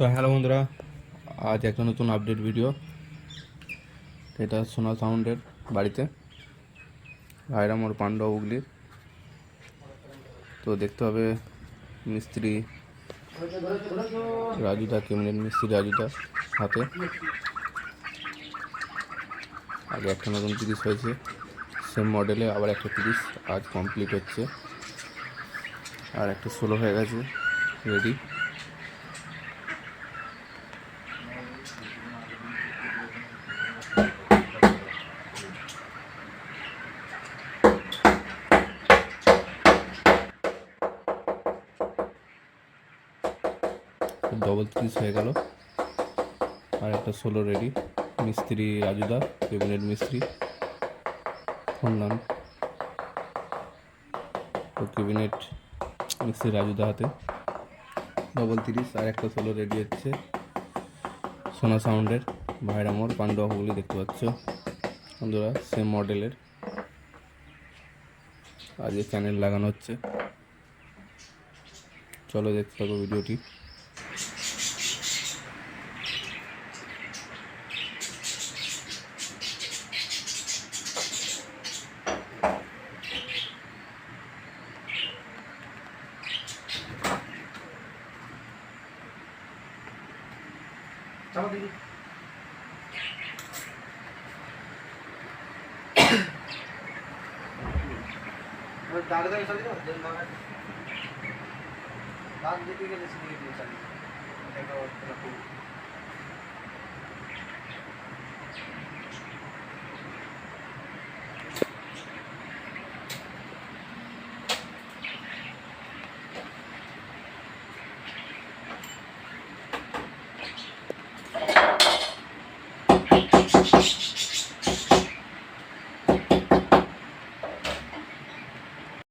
তো হ্যালো বন্ধুরা, আজ একটা নতুন আপডেট ভিডিও এটা সোনা সাউন্ডের বাড়িতে রায়রাম ওর পান্ডব হুগলির তো দেখতে হবে মিস্ত্রি রাজুদা কেমনের মিস্ত্রি রাজুদা হাতে। আগে একটা নতুন তিরিশ হয়েছে সেম মডেলে আবার একটা তিরিশ, আজ কমপ্লিট হচ্ছে। আর একটা ষোলো হয়ে গেছে রেডি ডবল তিরিশ হয়ে গেল। আর একটা ষোলো রেডি মিস্ত্রি রাজুদা কেবিনেট মিস্ত্রি। ফোন নাম। তো কেবিনেট মিস্ত্রি রাজুদা হাতে। ডবল তিরিশ, আর একটা ষোলো রেডি হচ্ছে। সোনা সাউন্ডের ভাইরামোর পান্ডুয়া হুগলি দেখতে পাচ্ছ। বন্ধুরা সেম মডেলের আজকে চ্যানেল লাগানো হচ্ছে। চলো দেখতে থাকো ভিডিওটি चलो दीदी। दाग दाग चली जाओ दिन दाग दाग जीती के लिए सीधी चली जाओ